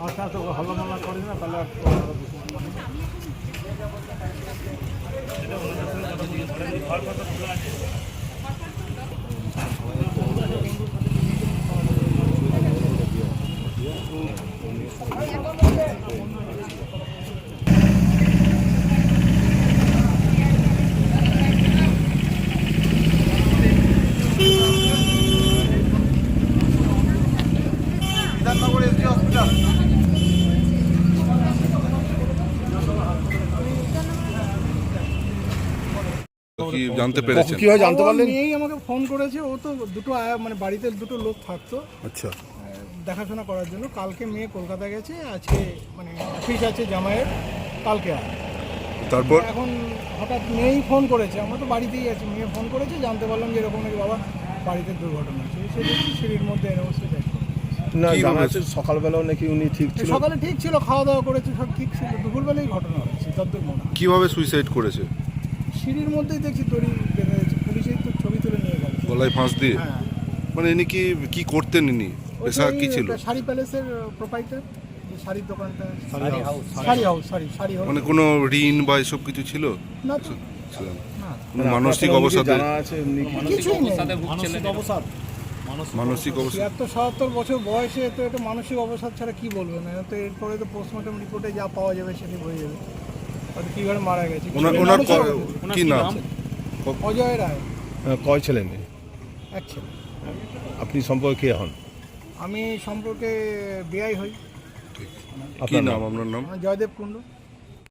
আচ্ছা তো হল্লা মাল্লা করে না তাহলে ঘর কত খোলা আছে কি জানতে পেরেছেন? কীভাবে জানতে পারলেন? মেয়েই আমাকে ফোন করেছে। ও তো দুটো আয়া- মানে বাড়িতে দুটো লোক থাকতো। আচ্ছা। আহ, দেখাশোনা করার জন্য। কালকে মেয়ে কলকাতা গেছে। আজকে মানে অফিস আছে জামাইয়ের। কালকে আর তারপর? এখন হঠাৎ মেয়েই ফোন করেছে। আমরা তো বাড়িতেই আছি। মেয়ে ফোন করেছে। জানতে পারলাম যে এরকম নাকি বাবা বাড়িতে দুর্ঘটনা হয়েছে। এসে দেখছি সিঁড়ির মধ্যে এরকম suicide করেছে। না কি জানা আছে সকালবেলাও নাকি উনি ঠিক ছিল। সকালে ঠিক ছিল খাওয়া দাওয়া করেছে সব ঠিক ছিল। দুপুরবেলায় ঘটনা হয়েছে যতদূর মনে হয়। কীভাবে সুইসাইড করেছে? সিঁড়ির মধ্যেই দেখছি দড়ি বেঁধে গেছে পুলিশের তো ছবি তুলে নিয়ে গেল। গলায় ফাঁস দিয়ে? হ্যাঁ। মানে ইনি কি কি করতেন ইনি? পেশা কি ছিল? শাড়ি প্যালেসের প্রোপাইটার শাড়ির দোকানটা। Sari house sari house sari sari house মানে কোনো ঋণ বা এসব কিছু ছিল? না তো। না। মানসিক অবসাদে? জানা আছে এমনি কি? কিছুই নেই। মানসিক অবসাদ ছিয়াত্তর সাতাত্তর বছর বয়সে তো এটা মানসিক অবসাদ ছাড়া কি বলবেন না তো এরপরে তো পোস্টমর্টম রিপোর্টে যা পাওয়া যাবে সেটি হয়ে যাবে। হয়তো কীভাবে মারা গেছে ওনার কি নাম? অজয় রায়। কয় ছেলে মেয়ে? এক ছেলে। আপনি সম্পর্কে হন? আমি সম্পর্কে বেআই হই। আপনার নাম আপনার নাম? জয়দেব কুণ্ডু।